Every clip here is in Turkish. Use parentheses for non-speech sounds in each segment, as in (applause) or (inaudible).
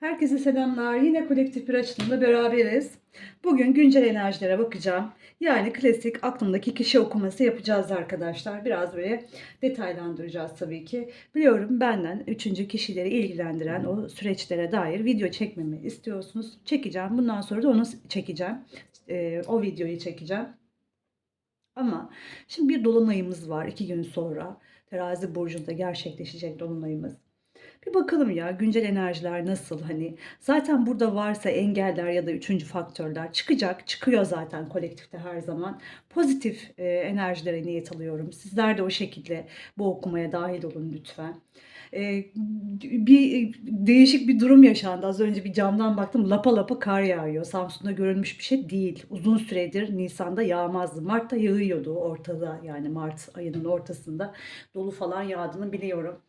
Herkese selamlar. Yine kolektif bir açılımla beraberiz. Bugün güncel enerjilere bakacağım. Yani klasik aklımdaki kişi okuması yapacağız arkadaşlar. Biraz böyle detaylandıracağız tabii ki. Biliyorum benden üçüncü kişileri ilgilendiren o süreçlere dair video çekmemi istiyorsunuz. Çekeceğim. Bundan sonra da onu çekeceğim. Ee, o videoyu çekeceğim. Ama şimdi bir dolunayımız var iki gün sonra. Terazi burcunda gerçekleşecek dolunayımız. Bir bakalım ya güncel enerjiler nasıl? Hani zaten burada varsa engeller ya da üçüncü faktörler çıkacak çıkıyor zaten kolektifte her zaman. Pozitif e, enerjilere niyet alıyorum. Sizler de o şekilde bu okumaya dahil olun lütfen E, bir değişik bir durum yaşandı az önce bir camdan baktım lapa lapa kar yağıyor Samsun'da görülmüş bir şey değil uzun süredir Nisan'da yağmazdı Mart'ta yağıyordu ortada yani Mart ayının ortasında dolu falan yağdığını biliyorum.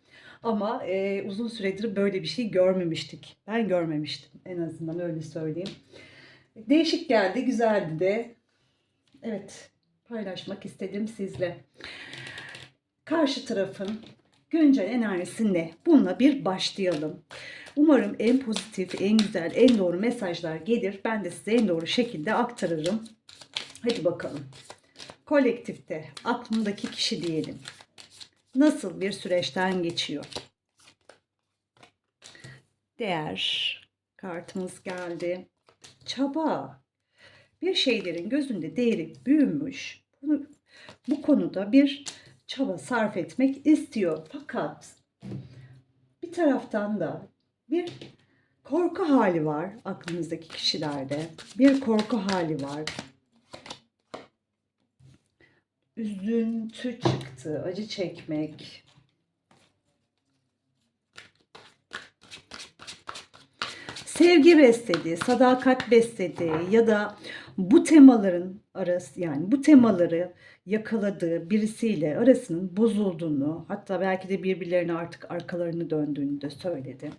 Ama e, uzun süredir böyle bir şey görmemiştik. Ben görmemiştim en azından öyle söyleyeyim. Değişik geldi, güzeldi de. Evet, paylaşmak istedim sizle. Karşı tarafın güncel enerjisi ne? Bununla bir başlayalım. Umarım en pozitif, en güzel, en doğru mesajlar gelir. Ben de size en doğru şekilde aktarırım. Hadi bakalım. Kolektifte aklımdaki kişi diyelim nasıl bir süreçten geçiyor? Değer kartımız geldi. Çaba. Bir şeylerin gözünde değeri büyümüş. Bunu, bu konuda bir çaba sarf etmek istiyor. Fakat bir taraftan da bir korku hali var aklınızdaki kişilerde. Bir korku hali var üzüntü çıktı, acı çekmek. Sevgi besledi, sadakat besledi ya da bu temaların arası yani bu temaları yakaladığı birisiyle arasının bozulduğunu hatta belki de birbirlerine artık arkalarını döndüğünü de söyledi.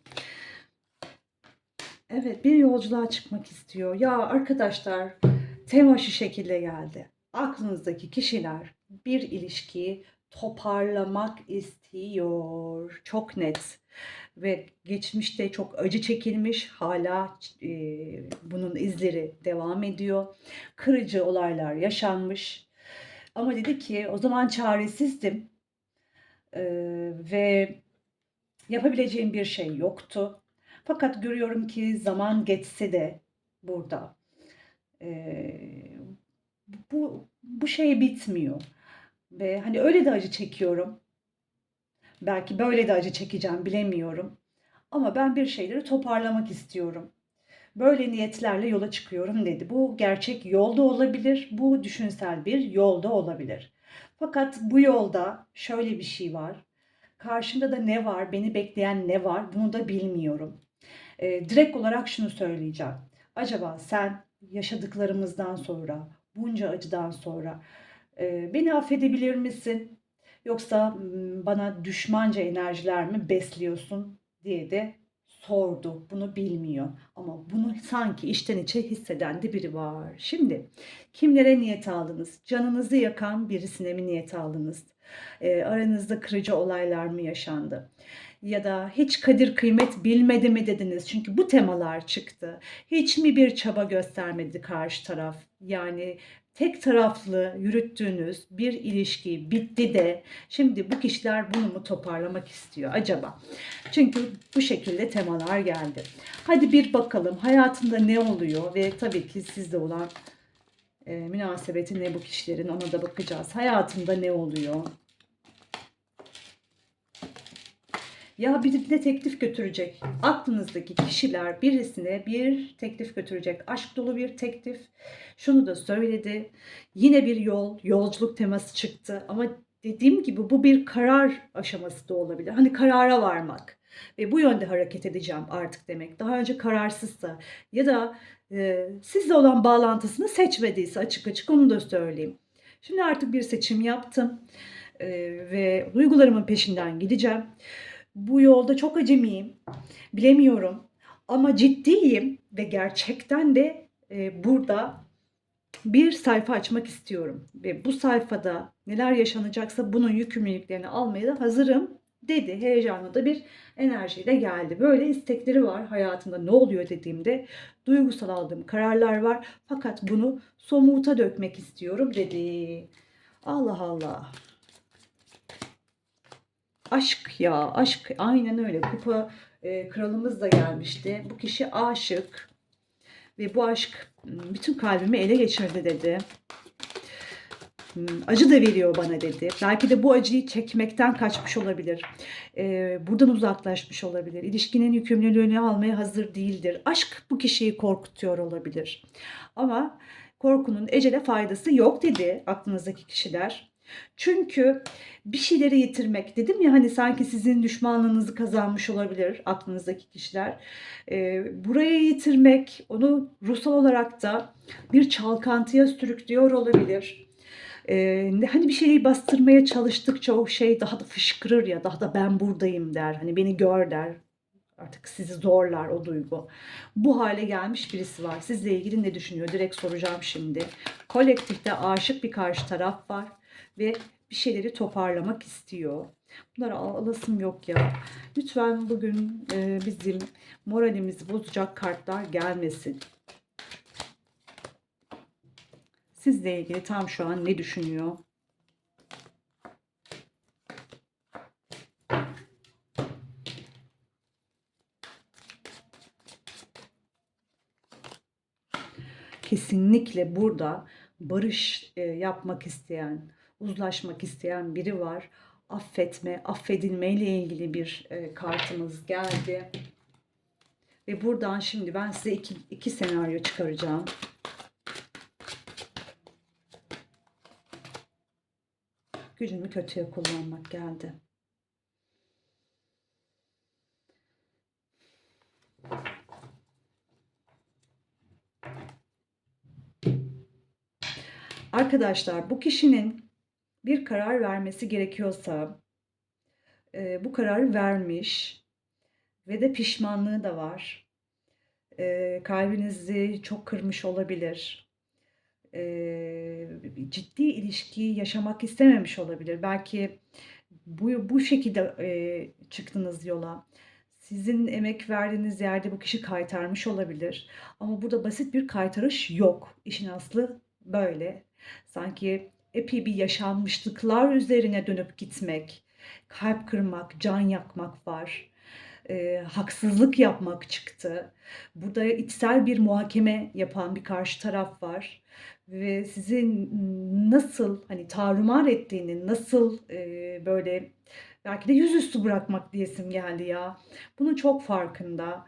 Evet bir yolculuğa çıkmak istiyor. Ya arkadaşlar tema şu şekilde geldi aklınızdaki kişiler bir ilişkiyi toparlamak istiyor. Çok net ve geçmişte çok acı çekilmiş hala e, bunun izleri devam ediyor. Kırıcı olaylar yaşanmış. Ama dedi ki o zaman çaresizdim e, ve yapabileceğim bir şey yoktu. Fakat görüyorum ki zaman geçse de burada e, bu bu şey bitmiyor. Ve hani öyle de acı çekiyorum. Belki böyle de acı çekeceğim bilemiyorum. Ama ben bir şeyleri toparlamak istiyorum. Böyle niyetlerle yola çıkıyorum dedi. Bu gerçek yolda olabilir, bu düşünsel bir yolda olabilir. Fakat bu yolda şöyle bir şey var. Karşımda da ne var, beni bekleyen ne var bunu da bilmiyorum. E, direkt olarak şunu söyleyeceğim. Acaba sen yaşadıklarımızdan sonra, bunca acıdan sonra e, beni affedebilir misin? Yoksa bana düşmanca enerjiler mi besliyorsun diye de sordu. Bunu bilmiyor ama bunu sanki içten içe hisseden de biri var. Şimdi kimlere niyet aldınız? Canınızı yakan birisine mi niyet aldınız? E, aranızda kırıcı olaylar mı yaşandı? ya da hiç kadir kıymet bilmedi mi dediniz? Çünkü bu temalar çıktı. Hiç mi bir çaba göstermedi karşı taraf? Yani tek taraflı yürüttüğünüz bir ilişki bitti de şimdi bu kişiler bunu mu toparlamak istiyor acaba? Çünkü bu şekilde temalar geldi. Hadi bir bakalım hayatında ne oluyor ve tabii ki sizde olan e, münasebeti ne bu kişilerin ona da bakacağız. Hayatında ne oluyor? Ya birine teklif götürecek. Aklınızdaki kişiler birisine bir teklif götürecek. Aşk dolu bir teklif. Şunu da söyledi. Yine bir yol, yolculuk teması çıktı. Ama dediğim gibi bu bir karar aşaması da olabilir. Hani karara varmak ve bu yönde hareket edeceğim artık demek. Daha önce kararsızsa ya da e, sizle olan bağlantısını seçmediyse açık açık onu da söyleyeyim. Şimdi artık bir seçim yaptım e, ve duygularımın peşinden gideceğim. Bu yolda çok acemiyim. Bilemiyorum. Ama ciddiyim ve gerçekten de e, burada bir sayfa açmak istiyorum. Ve bu sayfada neler yaşanacaksa bunun yükümlülüklerini almaya da hazırım dedi. Heyecanlı da bir enerjiyle geldi. Böyle istekleri var hayatımda ne oluyor dediğimde duygusal aldığım kararlar var. Fakat bunu somuta dökmek istiyorum dedi. Allah Allah. Aşk ya aşk aynen öyle. Kupa e, kralımız da gelmişti. Bu kişi aşık ve bu aşk m, bütün kalbimi ele geçirdi dedi. Acı da veriyor bana dedi. Belki de bu acıyı çekmekten kaçmış olabilir. Ee, buradan uzaklaşmış olabilir. İlişkinin yükümlülüğünü almaya hazır değildir. Aşk bu kişiyi korkutuyor olabilir. Ama korkunun ecele faydası yok dedi aklınızdaki kişiler. Çünkü bir şeyleri yitirmek dedim ya hani sanki sizin düşmanlığınızı kazanmış olabilir aklınızdaki kişiler. Ee, burayı yitirmek onu ruhsal olarak da bir çalkantıya sürüklüyor olabilir. Ne- hani bir şeyi bastırmaya çalıştıkça o şey daha da fışkırır ya daha da ben buradayım der. Hani beni gör der. Artık sizi zorlar o duygu. Bu hale gelmiş birisi var. Sizle ilgili ne düşünüyor? Direkt soracağım şimdi. Kolektifte aşık bir karşı taraf var ve bir şeyleri toparlamak istiyor. Bunlara al- alasım yok ya. Lütfen bugün e, bizim moralimizi bozacak kartlar gelmesin. Sizle ilgili tam şu an ne düşünüyor? Kesinlikle burada barış e, yapmak isteyen, uzlaşmak isteyen biri var. Affetme, affedilme ile ilgili bir e, kartımız geldi. Ve buradan şimdi ben size iki, iki senaryo çıkaracağım. Gücümü kötüye kullanmak geldi. Arkadaşlar bu kişinin bir karar vermesi gerekiyorsa e, bu kararı vermiş ve de pişmanlığı da var. E, kalbinizi çok kırmış olabilir. E, ciddi ilişkiyi yaşamak istememiş olabilir. Belki bu, bu şekilde e, çıktınız yola. Sizin emek verdiğiniz yerde bu kişi kaytarmış olabilir. Ama burada basit bir kaytarış yok. İşin aslı böyle. Sanki epey bir yaşanmışlıklar üzerine dönüp gitmek, kalp kırmak, can yakmak var. Eee, haksızlık yapmak çıktı. Burada içsel bir muhakeme yapan bir karşı taraf var ve sizi nasıl hani tarumar ettiğini, nasıl eee, böyle belki de yüzüstü bırakmak diyesim geldi ya. Bunun çok farkında.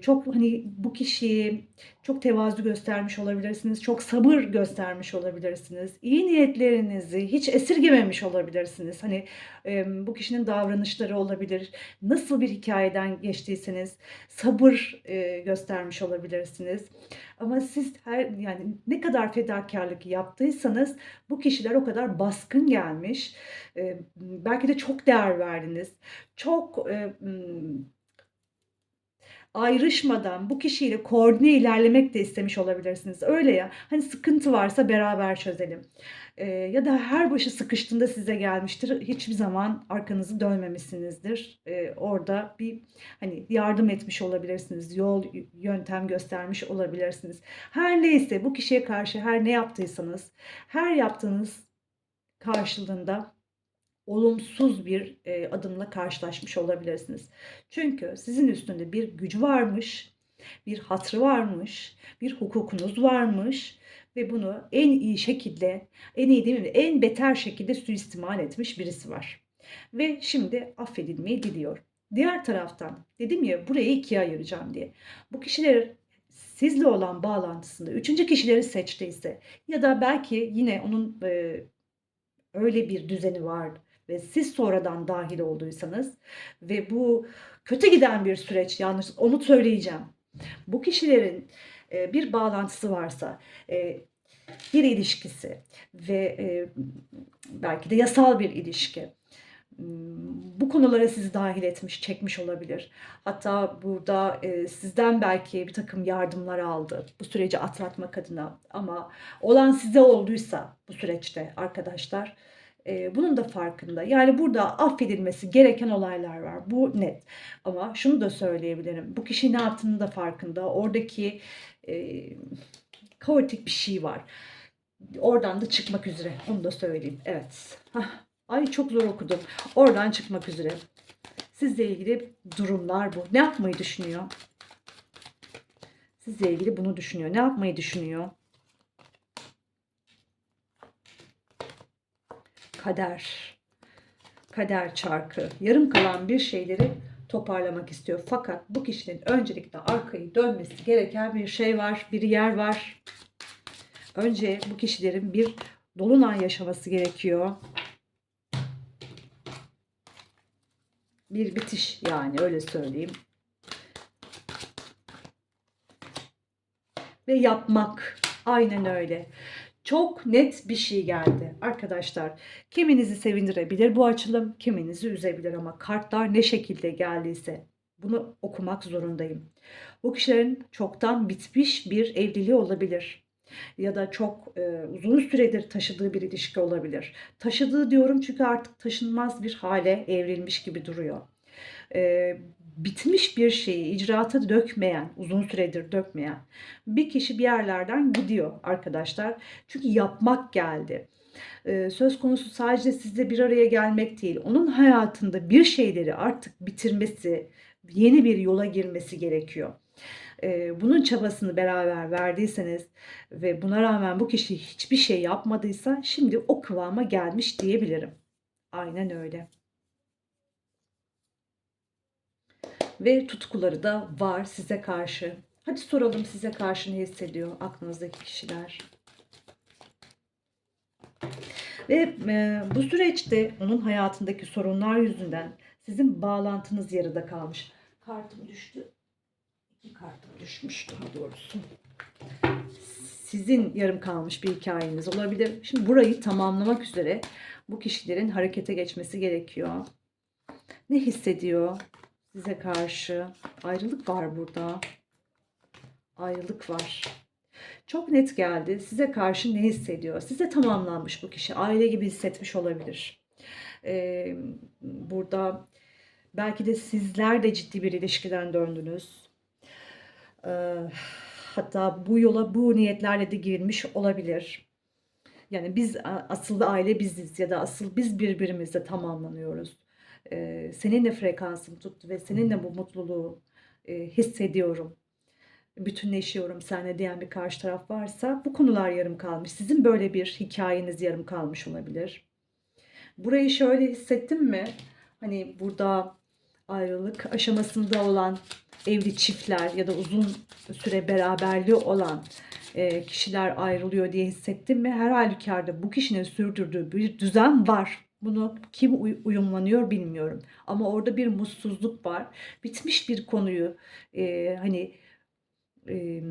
Çok hani bu kişiyi çok tevazu göstermiş olabilirsiniz, çok sabır göstermiş olabilirsiniz. İyi niyetlerinizi hiç esirgememiş olabilirsiniz. Hani bu kişinin davranışları olabilir. Nasıl bir hikayeden geçtiyseniz sabır göstermiş olabilirsiniz. Ama siz her yani ne kadar fedakarlık yaptıysanız bu kişiler o kadar baskın gelmiş. Belki de çok değer verdiniz. Çok e, m, ayrışmadan bu kişiyle koordine ilerlemek de istemiş olabilirsiniz. Öyle ya. Hani sıkıntı varsa beraber çözelim. Ee, ya da her başı sıkıştığında size gelmiştir. Hiçbir zaman arkanızı dönmemişsinizdir. Ee, orada bir hani yardım etmiş olabilirsiniz. Yol, yöntem göstermiş olabilirsiniz. Her neyse bu kişiye karşı her ne yaptıysanız, her yaptığınız karşılığında olumsuz bir e, adımla karşılaşmış olabilirsiniz. Çünkü sizin üstünde bir gücü varmış, bir hatrı varmış, bir hukukunuz varmış ve bunu en iyi şekilde, en iyi değil mi, en beter şekilde suistimal etmiş birisi var. Ve şimdi affedilmeyi diliyor. Diğer taraftan dedim ya burayı ikiye ayıracağım diye. Bu kişiler sizle olan bağlantısında üçüncü kişileri seçtiyse ya da belki yine onun e, öyle bir düzeni var ve siz sonradan dahil olduysanız ve bu kötü giden bir süreç yanlış onu söyleyeceğim. Bu kişilerin e, bir bağlantısı varsa e, bir ilişkisi ve e, belki de yasal bir ilişki bu konulara sizi dahil etmiş, çekmiş olabilir. Hatta burada e, sizden belki bir takım yardımlar aldı bu süreci atlatmak adına. Ama olan size olduysa bu süreçte arkadaşlar E, bunun da farkında. Yani burada affedilmesi gereken olaylar var. Bu net. Ama şunu da söyleyebilirim. Bu kişi ne yaptığını da farkında. Oradaki e, kaotik bir şey var. Oradan da çıkmak üzere. Onu da söyleyeyim. Evet. Hah. Ay çok zor okudum. Oradan çıkmak üzere. Sizle ilgili durumlar bu. Ne yapmayı düşünüyor? Sizle ilgili bunu düşünüyor. Ne yapmayı düşünüyor? Kader. Kader çarkı. Yarım kalan bir şeyleri toparlamak istiyor. Fakat bu kişinin öncelikle arkayı dönmesi gereken bir şey var. Bir yer var. Önce bu kişilerin bir dolunay yaşaması gerekiyor. Bir bitiş yani öyle söyleyeyim. Ve yapmak. Aynen öyle. Çok net bir şey geldi arkadaşlar. Kiminizi sevindirebilir bu açılım, kiminizi üzebilir ama kartlar ne şekilde geldiyse bunu okumak zorundayım. Bu kişilerin çoktan bitmiş bir evliliği olabilir ya da çok e, uzun süredir taşıdığı bir ilişki olabilir. Taşıdığı diyorum çünkü artık taşınmaz bir hale evrilmiş gibi duruyor. E, bitmiş bir şeyi icraata dökmeyen, uzun süredir dökmeyen bir kişi bir yerlerden gidiyor arkadaşlar. Çünkü yapmak geldi. E, söz konusu sadece sizle bir araya gelmek değil. Onun hayatında bir şeyleri artık bitirmesi, yeni bir yola girmesi gerekiyor e, bunun çabasını beraber verdiyseniz ve buna rağmen bu kişi hiçbir şey yapmadıysa şimdi o kıvama gelmiş diyebilirim. Aynen öyle. Ve tutkuları da var size karşı. Hadi soralım size karşı ne hissediyor aklınızdaki kişiler. Ve e, bu süreçte onun hayatındaki sorunlar yüzünden sizin bağlantınız yarıda kalmış. Kartım düştü bir kartım düşmüş daha doğrusu. Sizin yarım kalmış bir hikayeniz olabilir. Şimdi burayı tamamlamak üzere bu kişilerin harekete geçmesi gerekiyor. Ne hissediyor size karşı? Ayrılık var burada. Ayrılık var. Çok net geldi. Size karşı ne hissediyor? Size tamamlanmış bu kişi. Aile gibi hissetmiş olabilir. Ee, burada belki de sizler de ciddi bir ilişkiden döndünüz hatta bu yola bu niyetlerle de girilmiş olabilir. Yani biz asıl aile biziz ya da asıl biz birbirimizle tamamlanıyoruz. Seninle frekansım tuttu ve seninle bu mutluluğu hissediyorum. Bütünleşiyorum seninle diyen bir karşı taraf varsa bu konular yarım kalmış. Sizin böyle bir hikayeniz yarım kalmış olabilir. Burayı şöyle hissettim mi? Hani burada ayrılık aşamasında olan evli çiftler ya da uzun süre beraberliği olan e, kişiler ayrılıyor diye hissettim mi her halükarda bu kişinin sürdürdüğü bir düzen var. Bunu kim uyumlanıyor bilmiyorum. Ama orada bir mutsuzluk var. Bitmiş bir konuyu e, hani e,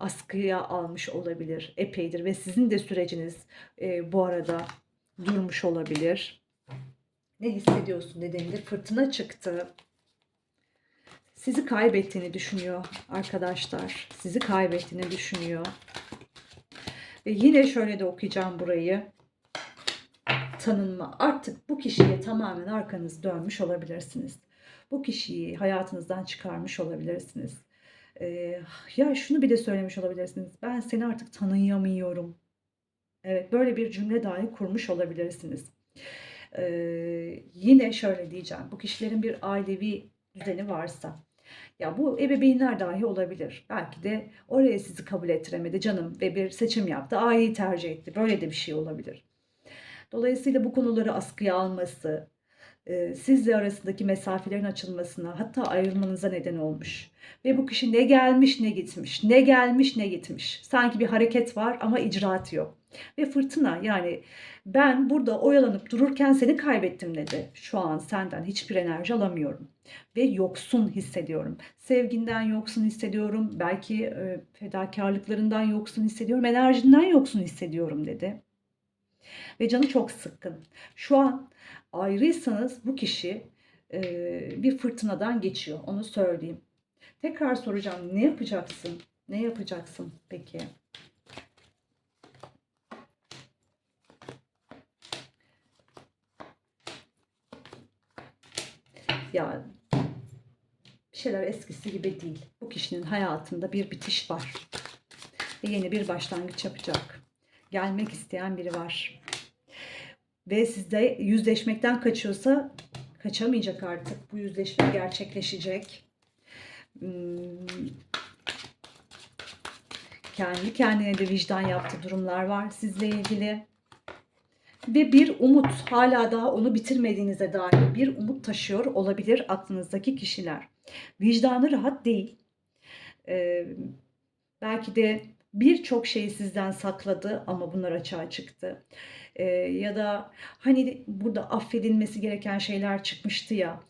askıya almış olabilir epeydir ve sizin de süreciniz e, bu arada durmuş olabilir. Ne hissediyorsun dediğimde fırtına çıktı sizi kaybettiğini düşünüyor arkadaşlar. Sizi kaybettiğini düşünüyor. Ve yine şöyle de okuyacağım burayı. Tanınma. Artık bu kişiye tamamen arkanız dönmüş olabilirsiniz. Bu kişiyi hayatınızdan çıkarmış olabilirsiniz. Ee, ya şunu bir de söylemiş olabilirsiniz. Ben seni artık tanıyamıyorum. Evet böyle bir cümle dahi kurmuş olabilirsiniz. Ee, yine şöyle diyeceğim. Bu kişilerin bir ailevi düzeni varsa ya bu ebeveynler dahi olabilir. Belki de oraya sizi kabul ettiremedi canım ve bir seçim yaptı. Aileyi tercih etti. Böyle de bir şey olabilir. Dolayısıyla bu konuları askıya alması, e, sizle arasındaki mesafelerin açılmasına hatta ayrılmanıza neden olmuş. Ve bu kişi ne gelmiş ne gitmiş, ne gelmiş ne gitmiş. Sanki bir hareket var ama icraat yok. Ve fırtına yani ben burada oyalanıp dururken seni kaybettim dedi. Şu an senden hiçbir enerji alamıyorum. Ve yoksun hissediyorum. Sevginden yoksun hissediyorum. Belki e, fedakarlıklarından yoksun hissediyorum. Enerjinden yoksun hissediyorum dedi ve canı çok sıkkın. Şu an ayrıysanız bu kişi e, bir fırtınadan geçiyor. Onu söyleyeyim. Tekrar soracağım ne yapacaksın? Ne yapacaksın peki? Ya bir şeyler eskisi gibi değil. Bu kişinin hayatında bir bitiş var. Ve yeni bir başlangıç yapacak. Gelmek isteyen biri var. Ve sizde yüzleşmekten kaçıyorsa kaçamayacak artık. Bu yüzleşme gerçekleşecek. Hmm, kendi kendine de vicdan yaptığı durumlar var sizle ilgili. Ve bir umut hala daha onu bitirmediğinize dair bir umut taşıyor olabilir aklınızdaki kişiler. Vicdanı rahat değil. Ee, belki de birçok şeyi sizden sakladı ama bunlar açığa çıktı. Ee, ya da hani burada affedilmesi gereken şeyler çıkmıştı ya.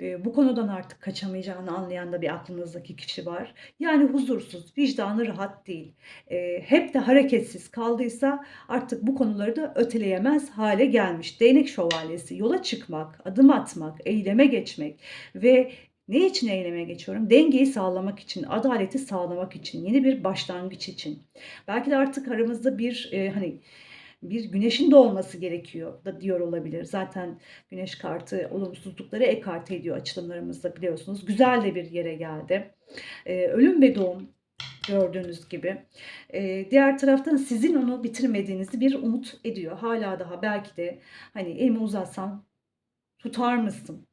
e, bu konudan artık kaçamayacağını anlayan da bir aklınızdaki kişi var. Yani huzursuz, vicdanı rahat değil. E, hep de hareketsiz kaldıysa artık bu konuları da öteleyemez hale gelmiş. Değnek şövalyesi, yola çıkmak, adım atmak, eyleme geçmek ve ne için eyleme geçiyorum? Dengeyi sağlamak için, adaleti sağlamak için, yeni bir başlangıç için. Belki de artık aramızda bir e, hani bir güneşin doğması gerekiyor da diyor olabilir. Zaten güneş kartı olumsuzlukları ekarte ediyor açılımlarımızda biliyorsunuz. Güzel de bir yere geldi. Ee, ölüm ve doğum gördüğünüz gibi. Ee, diğer taraftan sizin onu bitirmediğinizi bir umut ediyor. Hala daha belki de hani elimi uzatsam tutar mısın?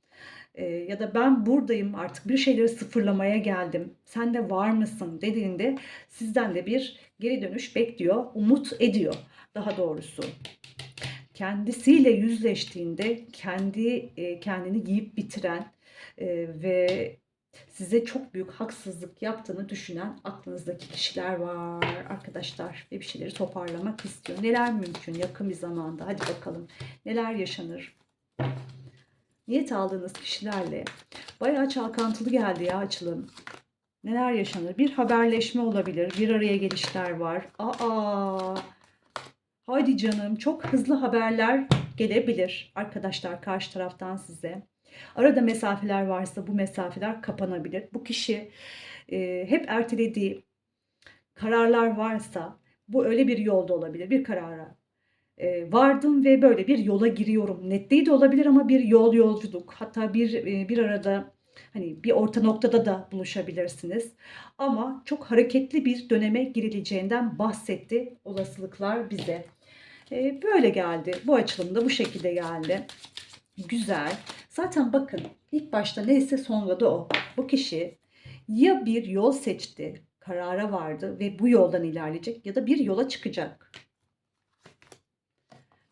Ee, ya da ben buradayım artık bir şeyleri sıfırlamaya geldim. Sen de var mısın dediğinde sizden de bir geri dönüş bekliyor, umut ediyor daha doğrusu. Kendisiyle yüzleştiğinde kendi e, kendini yiyip bitiren e, ve size çok büyük haksızlık yaptığını düşünen aklınızdaki kişiler var arkadaşlar ve bir şeyleri toparlamak istiyor. Neler mümkün yakın bir zamanda hadi bakalım neler yaşanır. Niyet aldığınız kişilerle bayağı çalkantılı geldi ya açılım. Neler yaşanır? Bir haberleşme olabilir, bir araya gelişler var. Aa, haydi canım çok hızlı haberler gelebilir arkadaşlar karşı taraftan size. Arada mesafeler varsa bu mesafeler kapanabilir. Bu kişi e, hep ertelediği kararlar varsa bu öyle bir yolda olabilir. Bir karara e, vardım ve böyle bir yola giriyorum. Netliği de olabilir ama bir yol yolculuk. Hatta bir e, bir arada hani bir orta noktada da buluşabilirsiniz. Ama çok hareketli bir döneme girileceğinden bahsetti olasılıklar bize. E, böyle geldi. Bu açılımda bu şekilde geldi. Güzel. Zaten bakın ilk başta neyse sonra da o. Bu kişi ya bir yol seçti, karara vardı ve bu yoldan ilerleyecek ya da bir yola çıkacak.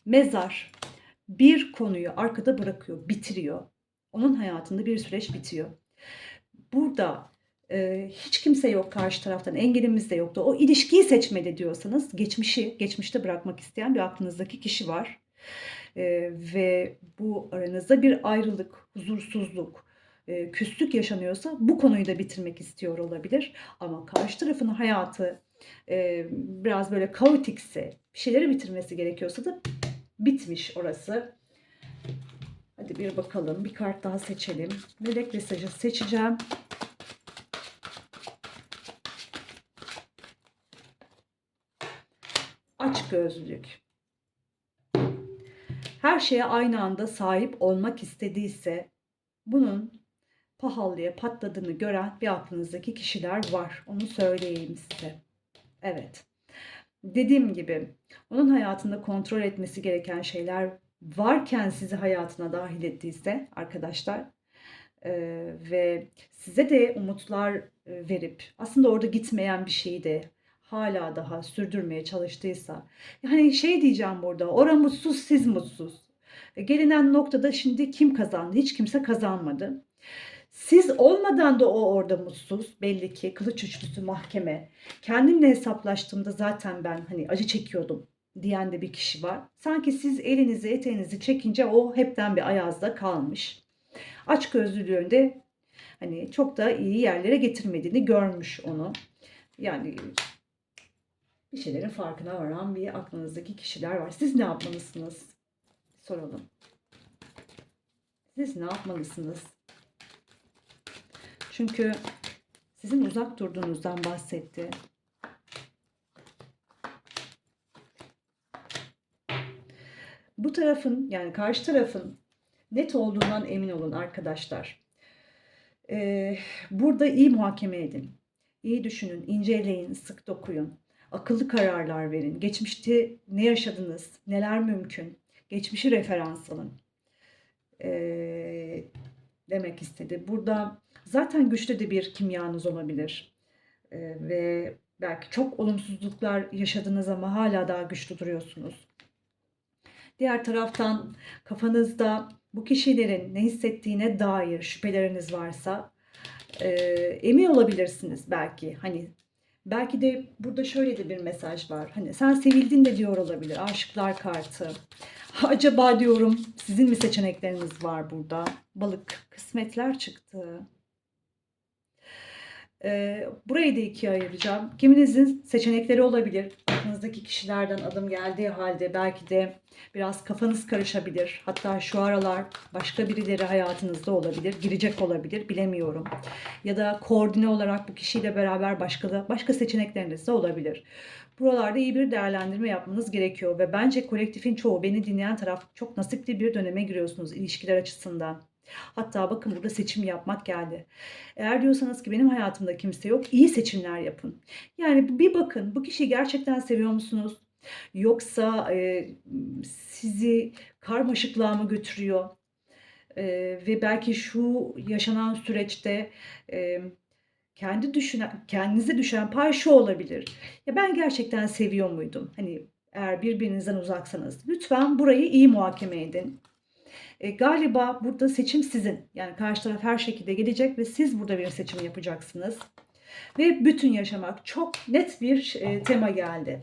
Mezar bir konuyu arkada bırakıyor, bitiriyor. Onun hayatında bir süreç bitiyor. Burada e, hiç kimse yok karşı taraftan, engelimiz de yoktu. O ilişkiyi seçmedi diyorsanız geçmişi, geçmişte bırakmak isteyen bir aklınızdaki kişi var. E, ve bu aranızda bir ayrılık, huzursuzluk, e, küslük yaşanıyorsa bu konuyu da bitirmek istiyor olabilir. Ama karşı tarafın hayatı e, biraz böyle kaotikse, bir şeyleri bitirmesi gerekiyorsa da bitmiş orası. Hadi bir bakalım. Bir kart daha seçelim. Melek mesajı seçeceğim. Aç gözlülük. Her şeye aynı anda sahip olmak istediyse bunun pahalıya patladığını gören bir aklınızdaki kişiler var. Onu söyleyeyim size. Evet. Dediğim gibi onun hayatında kontrol etmesi gereken şeyler varken sizi hayatına dahil ettiyse arkadaşlar e, ve size de umutlar e, verip aslında orada gitmeyen bir şeyi de hala daha sürdürmeye çalıştıysa yani şey diyeceğim burada ora mutsuz siz mutsuz. E, gelinen noktada şimdi kim kazandı? Hiç kimse kazanmadı siz olmadan da o orada mutsuz belli ki kılıç üçlüsü mahkeme kendimle hesaplaştığımda zaten ben hani acı çekiyordum diyen de bir kişi var. Sanki siz elinizi eteğinizi çekince o hepten bir ayazda kalmış. Aç gözlülüğünde hani çok da iyi yerlere getirmediğini görmüş onu. Yani bir şeylerin farkına varan bir aklınızdaki kişiler var. Siz ne yapmalısınız? Soralım. Siz ne yapmalısınız? Çünkü sizin uzak durduğunuzdan bahsetti. Bu tarafın yani karşı tarafın net olduğundan emin olun arkadaşlar. Ee, burada iyi muhakeme edin. İyi düşünün, inceleyin, sık dokuyun. Akıllı kararlar verin. Geçmişte ne yaşadınız, neler mümkün? Geçmişi referans alın. Ee, demek istedi. Burada zaten güçlü de bir kimyanız olabilir. Ee, ve belki çok olumsuzluklar yaşadınız ama hala daha güçlü duruyorsunuz. Diğer taraftan kafanızda bu kişilerin ne hissettiğine dair şüpheleriniz varsa e, emin olabilirsiniz belki. Hani belki de burada şöyle de bir mesaj var. Hani sen sevildin de diyor olabilir. Aşıklar kartı. (laughs) Acaba diyorum sizin mi seçenekleriniz var burada? Balık, kısmetler çıktı. Ee, burayı da ikiye ayıracağım. Kiminizin seçenekleri olabilir. Aklınızdaki kişilerden adım geldiği halde belki de biraz kafanız karışabilir. Hatta şu aralar başka birileri hayatınızda olabilir, girecek olabilir, bilemiyorum. Ya da koordine olarak bu kişiyle beraber başka başka seçenekleriniz de olabilir. Buralarda iyi bir değerlendirme yapmanız gerekiyor ve bence kolektifin çoğu beni dinleyen taraf çok nasipli bir döneme giriyorsunuz ilişkiler açısından. Hatta bakın burada seçim yapmak geldi. Eğer diyorsanız ki benim hayatımda kimse yok, iyi seçimler yapın. Yani bir bakın bu kişiyi gerçekten seviyor musunuz? Yoksa e, sizi karmaşıklığa mı götürüyor? E, ve belki şu yaşanan süreçte e, kendi düşünen, kendinize düşen pay şu olabilir. Ya ben gerçekten seviyor muydum? Hani eğer birbirinizden uzaksanız lütfen burayı iyi muhakeme edin. E, galiba burada seçim sizin. Yani karşı taraf her şekilde gelecek ve siz burada bir seçim yapacaksınız. Ve bütün yaşamak çok net bir e, tema geldi.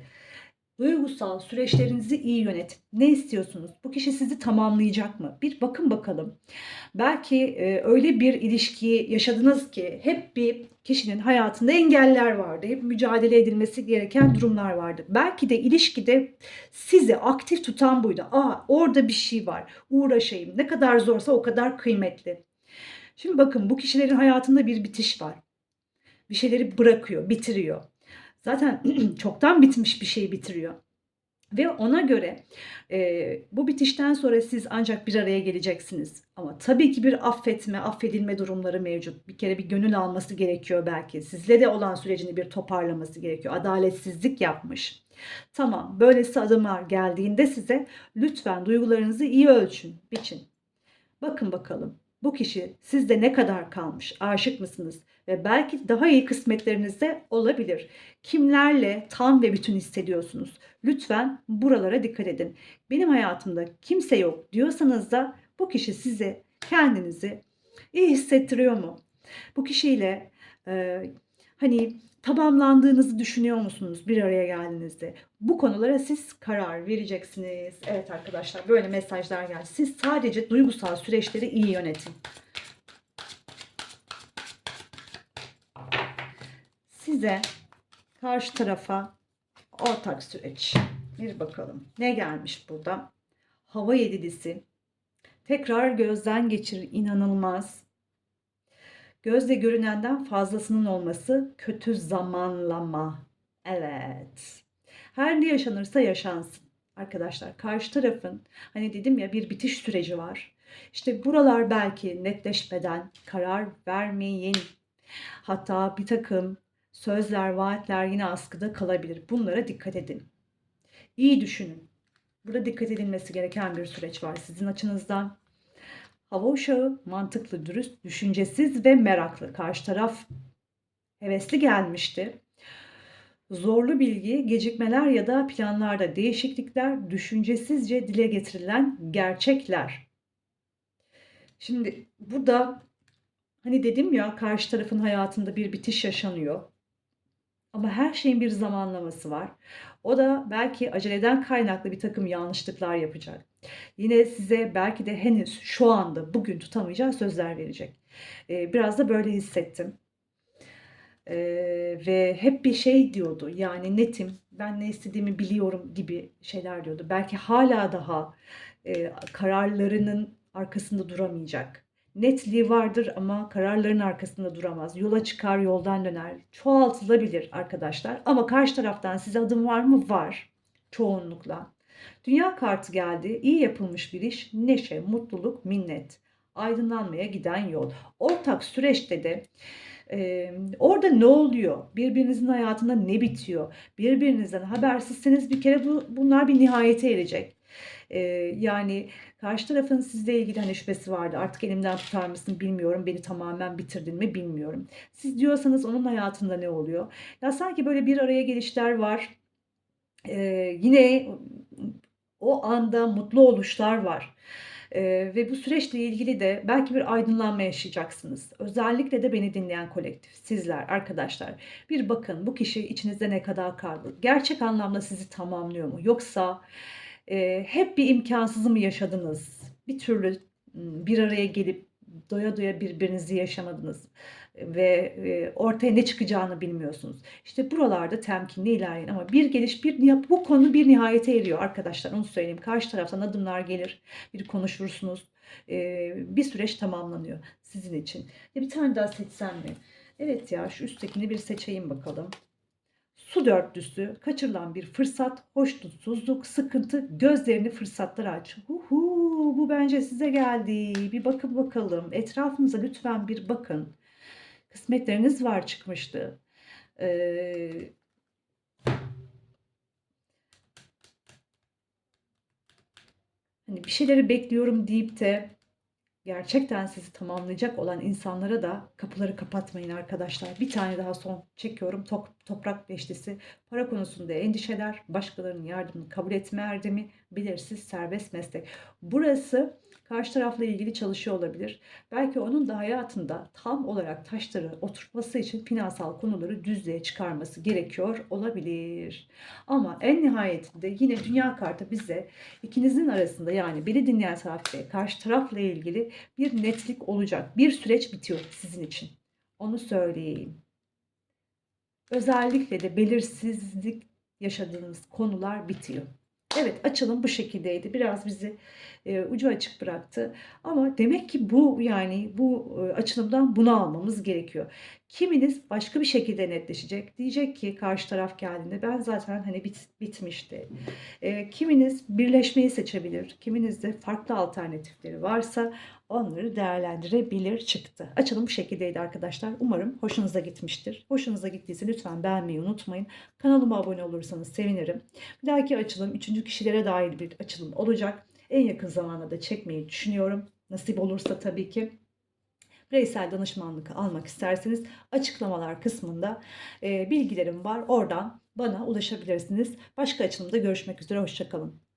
Duygusal süreçlerinizi iyi yönetin. Ne istiyorsunuz? Bu kişi sizi tamamlayacak mı? Bir bakın bakalım. Belki e, öyle bir ilişkiyi yaşadınız ki hep bir kişinin hayatında engeller vardı. Hep mücadele edilmesi gereken durumlar vardı. Belki de ilişkide sizi aktif tutan buydu. Aa orada bir şey var. Uğraşayım. Ne kadar zorsa o kadar kıymetli. Şimdi bakın bu kişilerin hayatında bir bitiş var. Bir şeyleri bırakıyor, bitiriyor zaten (clears throat) çoktan bitmiş bir şeyi bitiriyor. Ve ona göre e, bu bitişten sonra siz ancak bir araya geleceksiniz. Ama tabii ki bir affetme, affedilme durumları mevcut. Bir kere bir gönül alması gerekiyor belki. Sizle de olan sürecini bir toparlaması gerekiyor. Adaletsizlik yapmış. Tamam, böylesi adımlar geldiğinde size lütfen duygularınızı iyi ölçün, biçin. Bakın bakalım bu kişi sizde ne kadar kalmış? Aşık mısınız? Ve belki daha iyi kısmetleriniz de olabilir. Kimlerle tam ve bütün hissediyorsunuz? Lütfen buralara dikkat edin. Benim hayatımda kimse yok diyorsanız da bu kişi size kendinizi iyi hissettiriyor mu? Bu kişiyle e, hani tamamlandığınızı düşünüyor musunuz bir araya geldiğinizde? Bu konulara siz karar vereceksiniz. Evet arkadaşlar böyle mesajlar geldi. Siz sadece duygusal süreçleri iyi yönetin. Size karşı tarafa ortak süreç. Bir bakalım. Ne gelmiş burada? Hava yedilisi. Tekrar gözden geçir. inanılmaz. Gözle görünenden fazlasının olması kötü zamanlama. Evet. Her ne yaşanırsa yaşansın. Arkadaşlar karşı tarafın hani dedim ya bir bitiş süreci var. İşte buralar belki netleşmeden karar vermeyin. Hatta bir takım sözler, vaatler yine askıda kalabilir. Bunlara dikkat edin. İyi düşünün. Burada dikkat edilmesi gereken bir süreç var sizin açınızdan. Hava uşağı mantıklı, dürüst, düşüncesiz ve meraklı. Karşı taraf hevesli gelmişti. Zorlu bilgi, gecikmeler ya da planlarda değişiklikler, düşüncesizce dile getirilen gerçekler. Şimdi burada hani dedim ya karşı tarafın hayatında bir bitiş yaşanıyor. Ama her şeyin bir zamanlaması var. O da belki aceleden kaynaklı bir takım yanlışlıklar yapacak. Yine size belki de henüz şu anda bugün tutamayacağı sözler verecek. Ee, biraz da böyle hissettim. Ee, ve hep bir şey diyordu yani netim ben ne istediğimi biliyorum gibi şeyler diyordu. Belki hala daha e, kararlarının arkasında duramayacak netliği vardır ama kararların arkasında duramaz. Yola çıkar, yoldan döner. Çoğaltılabilir arkadaşlar. Ama karşı taraftan size adım var mı? Var. Çoğunlukla. Dünya kartı geldi. İyi yapılmış bir iş. Neşe, mutluluk, minnet. aydınlanmaya giden yol. Ortak süreçte de e, orada ne oluyor? Birbirinizin hayatında ne bitiyor? Birbirinizden habersizseniz bir kere bu, bunlar bir nihayete erecek. E, yani karşı tarafın sizle ilgili hani şüphesi vardı. Artık elimden tutar mısın bilmiyorum. Beni tamamen bitirdin mi bilmiyorum. Siz diyorsanız onun hayatında ne oluyor? Ya sanki böyle bir araya gelişler var. E, yine o anda mutlu oluşlar var. Eee, ve bu süreçle ilgili de belki bir aydınlanma yaşayacaksınız. Özellikle de beni dinleyen kolektif, sizler, arkadaşlar. Bir bakın bu kişi içinizde ne kadar kaldı? Gerçek anlamda sizi tamamlıyor mu? Yoksa eee, hep bir imkansızı mı yaşadınız? Bir türlü bir araya gelip doya doya birbirinizi yaşamadınız ve ortaya ne çıkacağını bilmiyorsunuz. İşte buralarda temkinli ilerleyin ama bir geliş bir bu konu bir nihayete eriyor arkadaşlar. Onu söyleyeyim. Karşı taraftan adımlar gelir, bir konuşursunuz. Bir süreç tamamlanıyor sizin için. Bir tane daha seçsem mi? Evet ya şu üsttekini bir seçeyim bakalım. Su dörtlüsü, kaçırılan bir fırsat, hoşnutsuzluk, sıkıntı, gözlerini fırsatlara aç. Huhu, bu bence size geldi. Bir bakın bakalım. Etrafınıza lütfen bir bakın. Kısmetleriniz var çıkmıştı. Ee, hani bir şeyleri bekliyorum deyip de gerçekten sizi tamamlayacak olan insanlara da kapıları kapatmayın arkadaşlar. Bir tane daha son çekiyorum. Tok- toprak beşlisi. Para konusunda endişeler, başkalarının yardımını kabul etme erdemi, belirsiz serbest meslek. Burası karşı tarafla ilgili çalışıyor olabilir. Belki onun da hayatında tam olarak taşları oturtması için finansal konuları düzlüğe çıkarması gerekiyor olabilir. Ama en nihayetinde yine dünya kartı bize ikinizin arasında yani beni dinleyen taraf ve karşı tarafla ilgili bir netlik olacak. Bir süreç bitiyor sizin için. Onu söyleyeyim. Özellikle de belirsizlik yaşadığınız konular bitiyor. Evet açılım bu şekildeydi. Biraz bizi e, ucu açık bıraktı. Ama demek ki bu yani bu e, açılımdan bunu almamız gerekiyor. Kiminiz başka bir şekilde netleşecek. Diyecek ki karşı taraf geldiğinde ben zaten hani bit, bitmişti. E, kiminiz birleşmeyi seçebilir. Kiminiz de farklı alternatifleri varsa onları değerlendirebilir çıktı. Açılım bu şekildeydi arkadaşlar. Umarım hoşunuza gitmiştir. Hoşunuza gittiyse lütfen beğenmeyi unutmayın. Kanalıma abone olursanız sevinirim. Bir dahaki açılım üçüncü kişilere dair bir açılım olacak. En yakın zamanda da çekmeyi düşünüyorum. Nasip olursa tabii ki. Bireysel danışmanlık almak isterseniz açıklamalar kısmında e, bilgilerim var. Oradan bana ulaşabilirsiniz. Başka açılımda görüşmek üzere. Hoşçakalın.